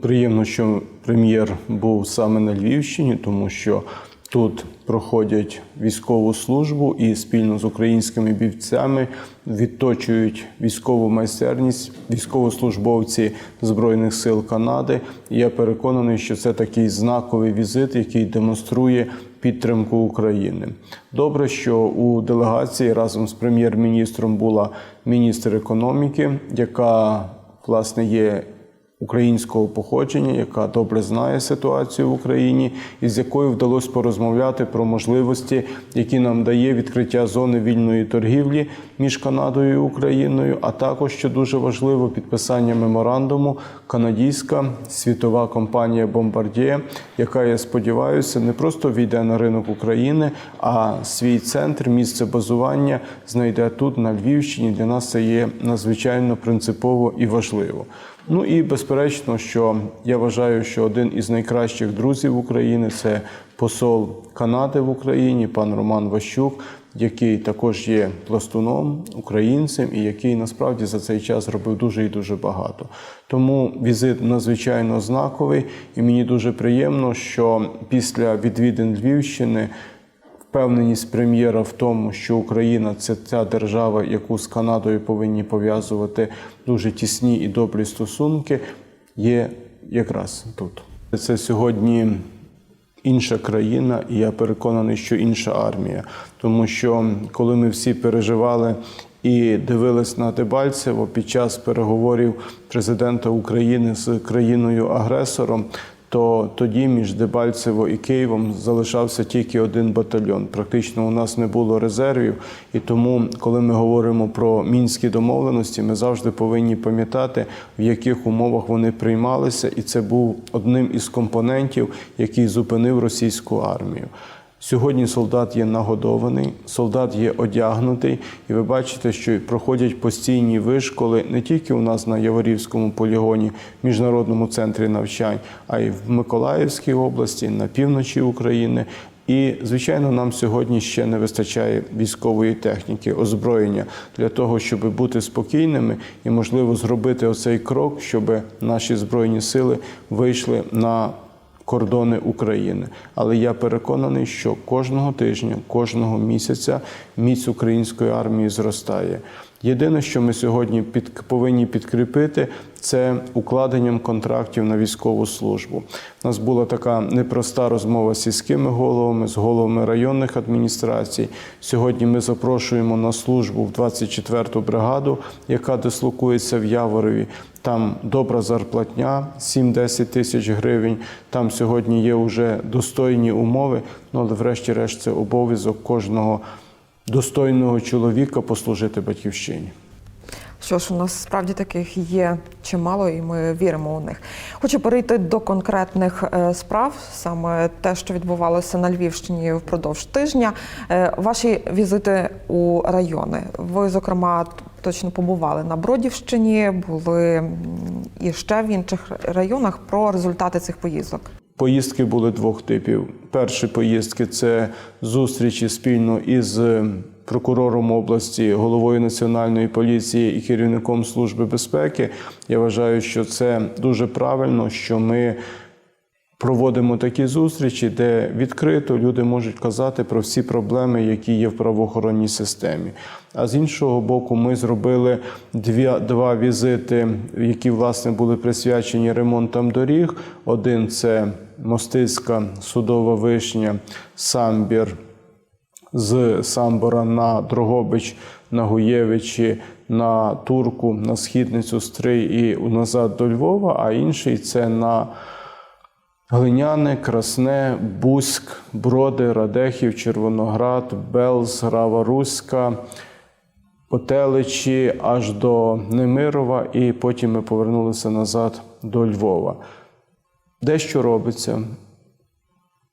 приємно, що прем'єр був саме на Львівщині, тому що тут проходять військову службу і спільно з українськими бійцями відточують військову майстерність військовослужбовці Збройних сил Канади. Я переконаний, що це такий знаковий візит, який демонструє підтримку України. Добре, що у делегації разом з прем'єр-міністром була міністр економіки, яка власне є українського походження, яка добре знає ситуацію в Україні, і з якою вдалося порозмовляти про можливості, які нам дає відкриття зони вільної торгівлі між Канадою і Україною, а також що дуже важливо підписання меморандуму канадійська світова компанія Bombardier, яка я сподіваюся не просто війде на ринок України, а свій центр, місце базування знайде тут на Львівщині. Для нас це є надзвичайно принципово і важливо. Ну і безперечно, що я вважаю, що один із найкращих друзів України це посол Канади в Україні, пан Роман Ващук, який також є пластуном, українцем і який насправді за цей час зробив дуже і дуже багато. Тому візит надзвичайно знаковий, і мені дуже приємно, що після відвідин Львівщини впевненість прем'єра в тому, що Україна це ця держава, яку з Канадою повинні пов'язувати дуже тісні і добрі стосунки, є якраз тут. Це сьогодні інша країна, і я переконаний, що інша армія. Тому що коли ми всі переживали і дивились на Дебальцево під час переговорів президента України з країною-агресором, то тоді між Дебальцево і Києвом залишався тільки один батальйон. Практично у нас не було резервів, і тому, коли ми говоримо про мінські домовленості, ми завжди повинні пам'ятати, в яких умовах вони приймалися, і це був одним із компонентів, який зупинив російську армію. Сьогодні солдат є нагодований, солдат є одягнутий, і ви бачите, що проходять постійні вишколи не тільки у нас на Яворівському полігоні, міжнародному центрі навчань, а й в Миколаївській області, на півночі України. І, звичайно, нам сьогодні ще не вистачає військової техніки, озброєння для того, щоб бути спокійними і, можливо, зробити оцей крок, щоб наші збройні сили вийшли на кордони України. Але я переконаний, що кожного тижня, кожного місяця міць української армії зростає. Єдине, що ми сьогодні під, повинні підкріпити, це укладенням контрактів на військову службу. У нас була така непроста розмова з сільськими головами, з головами районних адміністрацій. Сьогодні ми запрошуємо на службу в 24-ту бригаду, яка дислокується в Яворові. Там добра зарплатня, 7-10 тисяч гривень. Там сьогодні є вже достойні умови. Ну але, врешті-решт, це обов'язок кожного достойного чоловіка послужити батьківщині. Що ж, у нас справді таких є чимало, і ми віримо у них. Хочу перейти до конкретних е, справ, саме те, що відбувалося на Львівщині впродовж тижня. Е, Ваші візити у райони. Ви, зокрема, точно побували на Бродівщині, були і ще в інших районах про результати цих поїздок. Поїздки були двох типів. Перші поїздки це зустрічі спільно із прокурором області, головою національної поліції і керівником служби безпеки. Я вважаю, що це дуже правильно, що ми. Проводимо такі зустрічі, де відкрито люди можуть казати про всі проблеми, які є в правоохоронній системі. А з іншого боку, ми зробили дві, два візити, які власне були присвячені ремонтам доріг. Один це Мостицька судова вишня, самбір з Самбора на Дрогобич, на Гуєвичі, на Турку, на Східницю Стрий і назад до Львова, а інший це на Глиняне, Красне, Бузьк, Броди, Радехів, Червоноград, Белз, Грава Руська, Потеличі аж до Немирова, і потім ми повернулися назад до Львова. Дещо робиться.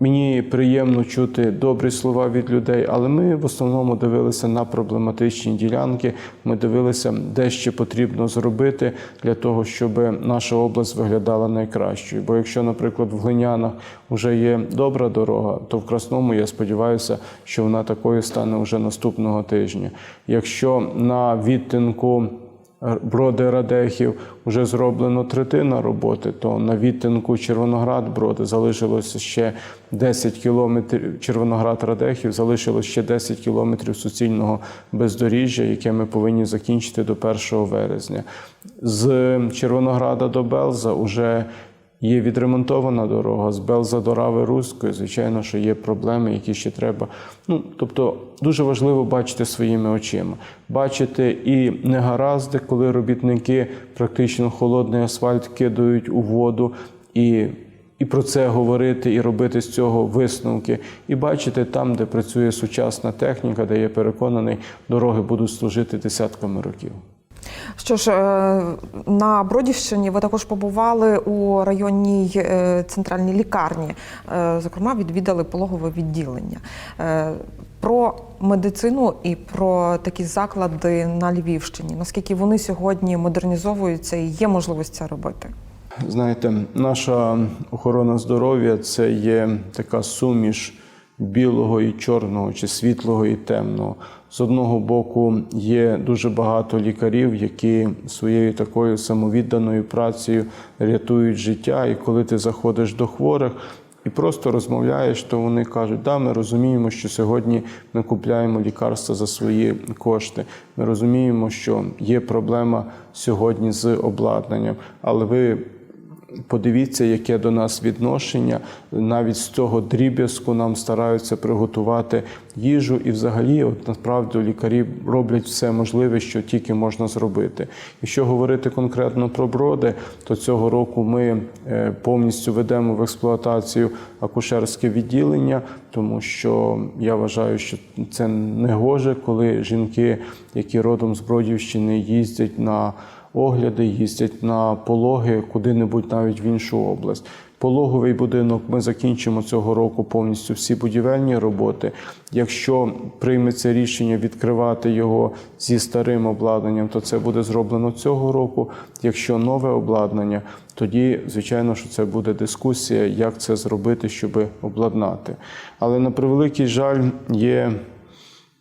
Мені приємно чути добрі слова від людей, але ми в основному дивилися на проблематичні ділянки. Ми дивилися, де ще потрібно зробити для того, щоб наша область виглядала найкращою. Бо якщо, наприклад, в Глинянах вже є добра дорога, то в Красному я сподіваюся, що вона такою стане вже наступного тижня. Якщо на відтинку Броди Радехів вже зроблено третина роботи, то на відтинку Червоноград Броди залишилося ще 10 кілометрів. Червоноград Радехів залишилося ще 10 кілометрів суцільного бездоріжжя, яке ми повинні закінчити до 1 вересня. З Червонограда до Белза вже Є відремонтована дорога з Белза до Рави Руської. Звичайно, що є проблеми, які ще треба. Ну тобто, дуже важливо бачити своїми очима, бачити і негаразди, коли робітники практично холодний асфальт кидають у воду і. І про це говорити, і робити з цього висновки, і бачити там, де працює сучасна техніка, де я переконаний, дороги будуть служити десятками років. Що ж, е, на Бродівщині ви також побували у районній е, центральній лікарні, Е, зокрема, відвідали пологове відділення. Про медицину і про такі заклади на Львівщині. Наскільки вони сьогодні модернізовуються і є можливість це робити? Знаєте, наша охорона здоров'я це є така суміш білого і чорного, чи світлого і темного. З одного боку, є дуже багато лікарів, які своєю такою самовідданою працею рятують життя. І коли ти заходиш до хворих і просто розмовляєш, то вони кажуть, да, ми розуміємо, що сьогодні ми купляємо лікарства за свої кошти. Ми розуміємо, що є проблема сьогодні з обладнанням, але ви Подивіться, яке до нас відношення. Навіть з цього дріб'язку нам стараються приготувати їжу, і взагалі, от насправді лікарі роблять все можливе, що тільки можна зробити. Якщо говорити конкретно про броди, то цього року ми е, повністю ведемо в експлуатацію акушерське відділення, тому що я вважаю, що це не гоже, коли жінки, які родом з Бродівщини, їздять на огляди, їздять на пологи куди-небудь навіть в іншу область. Пологовий будинок ми закінчимо цього року повністю всі будівельні роботи. Якщо прийметься рішення відкривати його зі старим обладнанням, то це буде зроблено цього року. Якщо нове обладнання, тоді звичайно, що це буде дискусія, як це зробити, щоб обладнати. Але на превеликий жаль, є.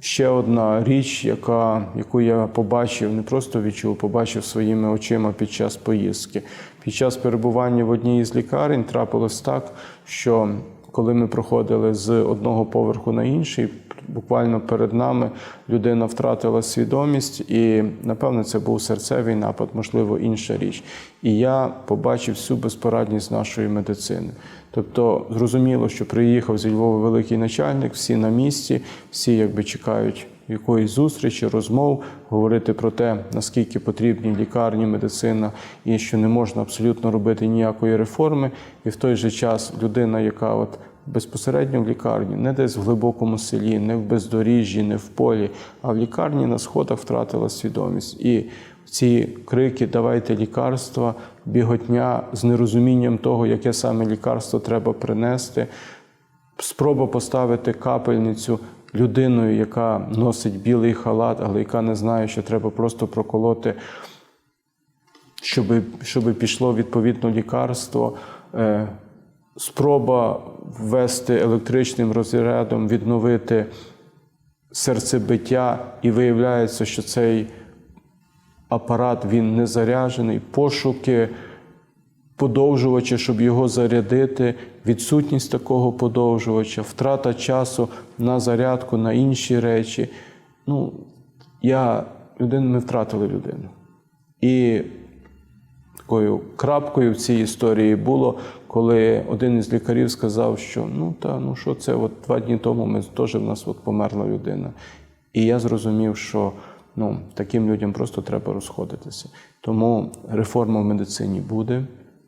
Ще одна річ, яка, яку я побачив, не просто відчув, побачив своїми очима під час поїздки. Під час перебування в одній із лікарень трапилось так, що коли ми проходили з одного поверху на інший, буквально перед нами людина втратила свідомість, і напевно це був серцевий напад, можливо, інша річ. І я побачив всю безпорадність нашої медицини. Тобто, зрозуміло, що приїхав зі Львова великий начальник, всі на місці, всі якби чекають якоїсь зустрічі, розмов, говорити про те, наскільки потрібні лікарні, медицина, і що не можна абсолютно робити ніякої реформи. І в той же час людина, яка от безпосередньо в лікарні, не десь в глибокому селі, не в бездоріжжі, не в полі, а в лікарні на сходах втратила свідомість. І ці крики Давайте лікарства, біготня з нерозумінням того, яке саме лікарство треба принести, спроба поставити капельницю людиною, яка носить білий халат, але яка не знає, що треба просто проколоти, щоб, щоб пішло відповідно лікарство. Спроба ввести електричним розрядом, відновити серцебиття, і виявляється, що цей апарат він не заряджений, пошуки подовжувача, щоб його зарядити, відсутність такого подовжувача, втрата часу на зарядку, на інші речі. Ну, я людину ми втратили людину. І такою крапкою в цій історії було, коли один із лікарів сказав, що ну та ну що це, от два дні тому ми теж в нас от померла людина. І я зрозумів, що ну, таким людям просто треба розходитися. Тому реформа в медицині буде,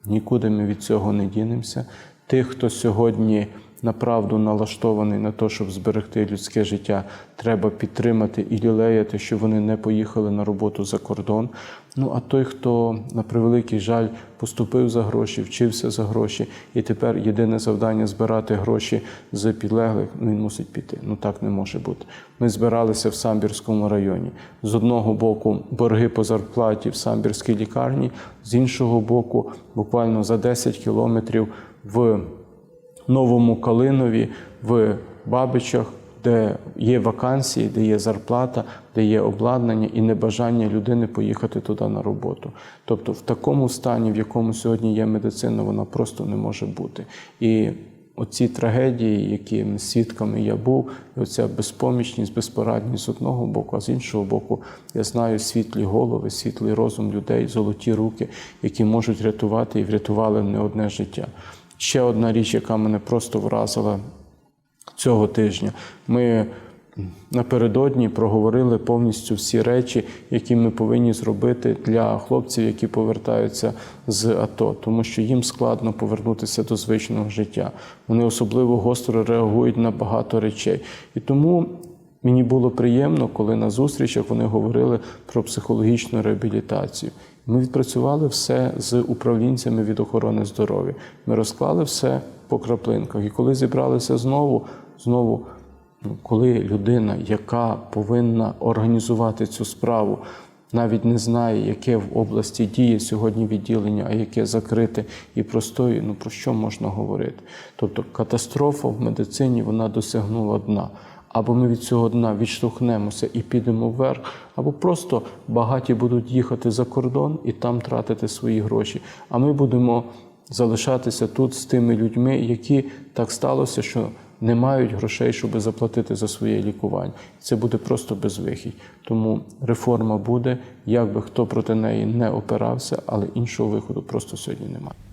нікуди ми від цього не дінемося. Тих, хто сьогодні направду налаштований на те, щоб зберегти людське життя, треба підтримати і лілеяти, щоб вони не поїхали на роботу за кордон. Ну а той, хто на превеликий жаль поступив за гроші, вчився за гроші, і тепер єдине завдання збирати гроші з підлеглих, ну він мусить піти. Ну так не може бути. Ми збиралися в Самбірському районі. З одного боку борги по зарплаті в Самбірській лікарні, з іншого боку, буквально за 10 кілометрів в Новому Калинові, в Бабичах де є вакансії, де є зарплата, де є обладнання і небажання людини поїхати туди на роботу. Тобто, в такому стані, в якому сьогодні є медицина, вона просто не може бути. І оці трагедії, які свідками я був, і оця безпомічність, безпорадність з одного боку, а з іншого боку, я знаю світлі голови, світлий розум людей, золоті руки, які можуть рятувати і врятували не одне життя. Ще одна річ, яка мене просто вразила цього тижня. Ми напередодні проговорили повністю всі речі, які ми повинні зробити для хлопців, які повертаються з АТО, тому що їм складно повернутися до звичного життя. Вони особливо гостро реагують на багато речей. І тому мені було приємно, коли на зустрічах вони говорили про психологічну реабілітацію. Ми відпрацювали все з управлінцями від охорони здоров'я. Ми розклали все по краплинках. І коли зібралися знову, знову, ну, коли людина, яка повинна організувати цю справу, навіть не знає, яке в області діє сьогодні відділення, а яке закрите і простої, ну про що можна говорити? Тобто катастрофа в медицині вона досягнула дна. Або ми від цього дна відштовхнемося і підемо вверх, або просто багаті будуть їхати за кордон і там тратити свої гроші. А ми будемо залишатися тут з тими людьми, які так сталося, що не мають грошей, щоб заплатити за своє лікування. Це буде просто безвихідь. Тому реформа буде, як би хто проти неї не опирався, але іншого виходу просто сьогодні немає.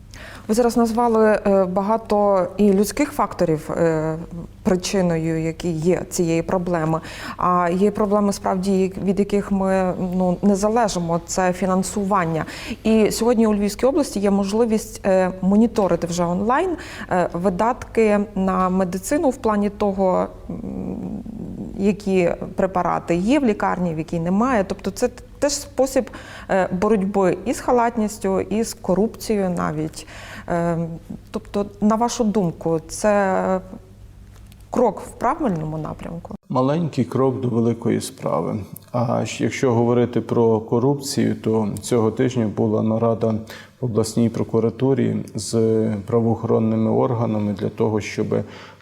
Ви зараз назвали е, багато і людських факторів е, причиною, які є цієї проблеми. А є проблеми справді, від яких ми ну не залежимо. Це фінансування. І сьогодні у Львівській області є можливість е, моніторити вже онлайн видатки на медицину в плані того, які препарати є в лікарні, в якій немає. Тобто, це теж спосіб е, боротьби і з халатністю, і з корупцією навіть. Е, Тобто, на вашу думку, це крок в правильному напрямку? Маленький крок до великої справи. А якщо говорити про корупцію, то цього тижня була нарада в обласній прокуратурі з правоохоронними органами для того, щоб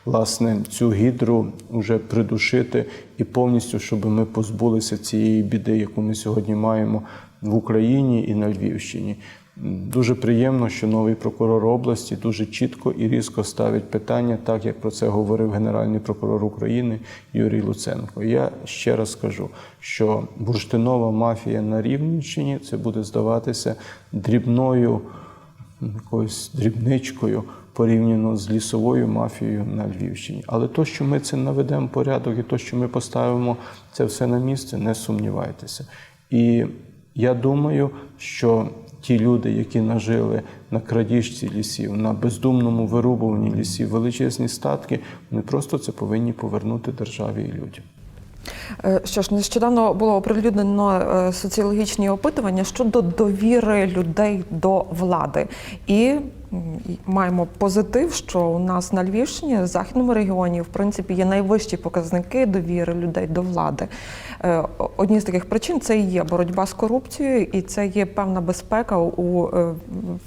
власне цю гідру вже придушити і повністю, щоб ми позбулися цієї біди, яку ми сьогодні маємо в Україні і на Львівщині. Дуже приємно, що новий прокурор області дуже чітко і різко ставить питання, так як про це говорив Генеральний прокурор України Юрій Луценко. Я ще раз скажу, що бурштинова мафія на Рівненщині це буде здаватися дрібною якоюсь дрібничкою порівняно з лісовою мафією на Львівщині. Але то, що ми це наведемо порядок, і то, що ми поставимо це все на місце, не сумнівайтеся. І я думаю, що ті люди, які нажили на крадіжці лісів, на бездумному вирубуванні лісів величезні статки, вони просто це повинні повернути державі і людям. Е, Що ж, нещодавно було оприлюднено е, соціологічні опитування щодо довіри людей до влади. І маємо позитив, що у нас на Львівщині, в західному регіоні, в принципі, є найвищі показники довіри людей до влади. Е, Одні з таких причин це і є боротьба з корупцією, і це є певна безпека у е,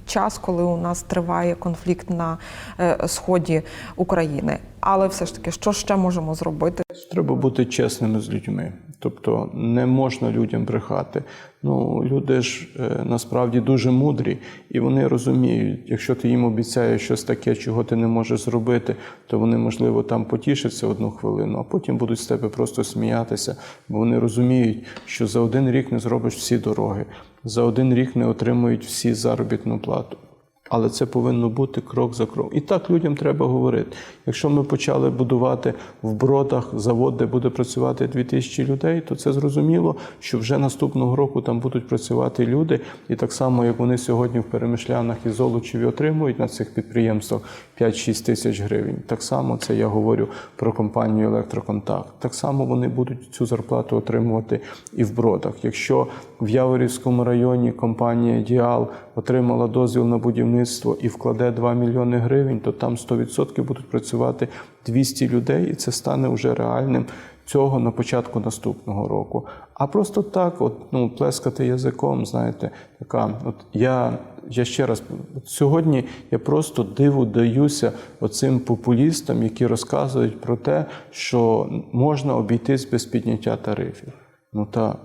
час, коли у нас триває конфлікт на е, сході України. Але все ж таки, що ще можемо зробити? Треба бути чесними з людьми. Тобто не можна людям брехати. Ну, люди ж е, насправді дуже мудрі, і вони розуміють, якщо ти їм обіцяєш щось таке, чого ти не можеш зробити, то вони, можливо, там потішаться одну хвилину, а потім будуть з тебе просто сміятися, бо вони розуміють, що за один рік не зробиш всі дороги, за один рік не отримують всі заробітну плату. Але це повинно бути крок за кроком. І так людям треба говорити. Якщо ми почали будувати в бродах завод, де буде працювати 2000 людей, то це зрозуміло, що вже наступного року там будуть працювати люди. І так само, як вони сьогодні в Перемишлянах і Золочеві отримують на цих підприємствах 5-6 тисяч гривень. Так само це я говорю про компанію Електроконтакт. Так само вони будуть цю зарплату отримувати і в бродах. Якщо в Яворівському районі компанія Діал отримала дозвіл на будівництво і вкладе 2 мільйони гривень, то там 100% будуть працювати 200 людей, і це стане вже реальним цього на початку наступного року. А просто так, от, ну, плескати язиком, знаєте, така, от я, я ще раз, сьогодні я просто диву даюся оцим популістам, які розказують про те, що можна обійтись без підняття тарифів. Ну та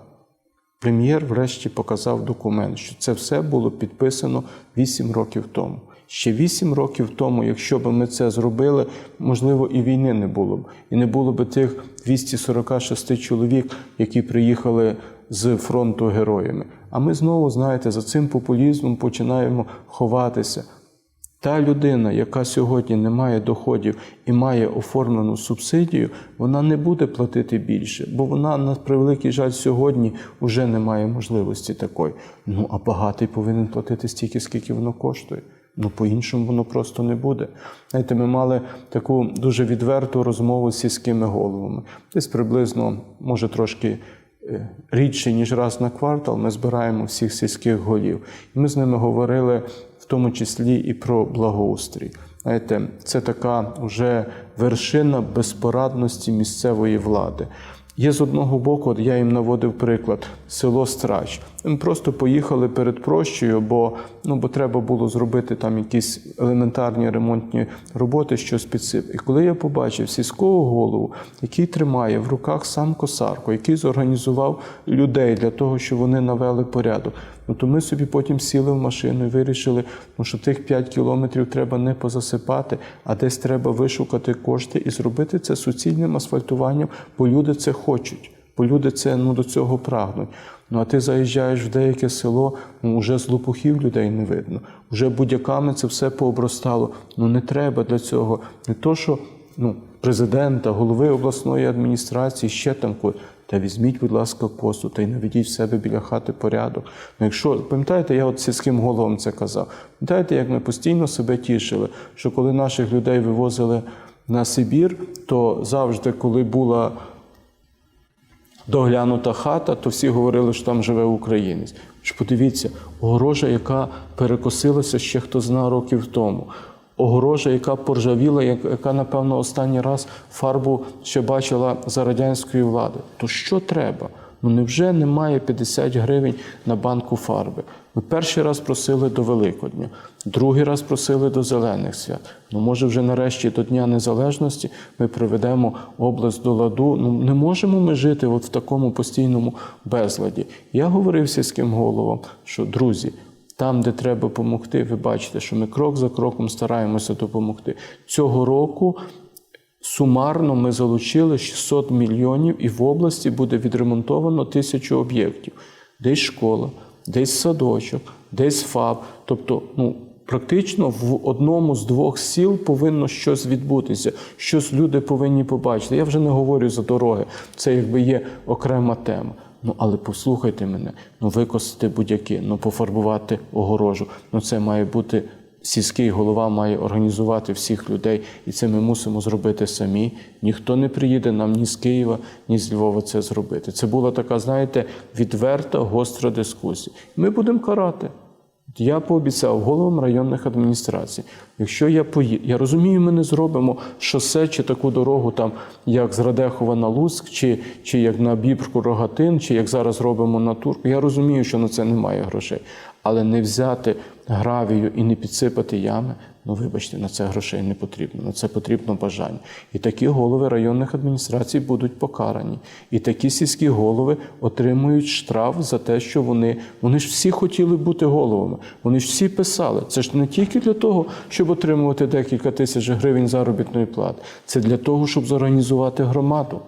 прем'єр врешті показав документ, що це все було підписано 8 років тому. Ще 8 років тому, якщо б ми це зробили, можливо, і війни не було б. І не було б тих 246 чоловік, які приїхали з фронту героями. А ми знову, знаєте, за цим популізмом починаємо ховатися. Та людина, яка сьогодні не має доходів і має оформлену субсидію, вона не буде платити більше, бо вона, на превеликий жаль, сьогодні вже не має можливості такої. Ну а багатий повинен платити стільки, скільки воно коштує. Ну, по-іншому воно просто не буде. Знаєте, ми мали таку дуже відверту розмову з сільськими головами. Десь приблизно, може, трошки е, рідше, ніж раз на квартал, ми збираємо всіх сільських голів. І ми з ними говорили в тому числі і про благоустрій. Знаєте, це така вже вершина безпорадності місцевої влади. Є з одного боку, от я їм наводив приклад, село Страч. Ми просто поїхали перед прощею, бо, ну, бо треба було зробити там якісь елементарні ремонтні роботи, щось підсип. І коли я побачив сільського голову, який тримає в руках сам косарку, який зорганізував людей для того, щоб вони навели порядок, ну то ми собі потім сіли в машину і вирішили, ну, що тих 5 кілометрів треба не позасипати, а десь треба вишукати кошти і зробити це суцільним асфальтуванням, бо люди це хочуть. Бо люди це ну, до цього прагнуть. Ну а ти заїжджаєш в деяке село, ну вже з лопухів людей не видно. Вже будь-яками це все пообростало. Ну не треба для цього. Не то, що ну, президента, голови обласної адміністрації, ще там когось. Та візьміть, будь ласка, косу та й наведіть в себе біля хати порядок. Ну, якщо пам'ятаєте, я от сільським головам це казав. Пам'ятаєте, як ми постійно себе тішили, що коли наших людей вивозили на Сибір, то завжди, коли була доглянута хата, то всі говорили, що там живе українець. Ж подивіться, огорожа, яка перекосилася ще хто зна років тому. Огорожа, яка поржавіла, яка, напевно, останній раз фарбу ще бачила за радянської влади. То що треба? Ну невже немає 50 гривень на банку фарби? Ми перший раз просили до Великодня, другий раз просили до зелених свят. Ну може вже нарешті до Дня Незалежності ми приведемо область до ладу. Ну не можемо ми жити от в такому постійному безладі. Я говорив сільським головам, що друзі. Там, де треба допомогти, ви бачите, що ми крок за кроком стараємося допомогти. Цього року Сумарно ми залучили 600 мільйонів, і в області буде відремонтовано тисячу об'єктів. Десь школа, десь садочок, десь ФАБ. Тобто, ну практично в одному з двох сіл повинно щось відбутися, щось люди повинні побачити. Я вже не говорю за дороги, це якби є окрема тема. Ну, але послухайте мене, ну викосити будь-які, ну пофарбувати огорожу. Ну це має бути сільський голова має організувати всіх людей, і це ми мусимо зробити самі. Ніхто не приїде нам ні з Києва, ні з Львова це зробити. Це була така, знаєте, відверта, гостра дискусія. Ми будемо карати. Я пообіцяв головам районних адміністрацій, якщо я поїду, я розумію, ми не зробимо шосе чи таку дорогу, там як з Радехова на Луцьк, чи, чи як на Бібрку Рогатин, чи як зараз робимо на Турку. Я розумію, що на це немає грошей. Але не взяти гравію і не підсипати ями, ну вибачте, на це грошей не потрібно, на це потрібно бажання. І такі голови районних адміністрацій будуть покарані. І такі сільські голови отримують штраф за те, що вони, вони ж всі хотіли бути головами. Вони ж всі писали. Це ж не тільки для того, щоб отримувати декілька тисяч гривень заробітної плати. Це для того, щоб зорганізувати громаду.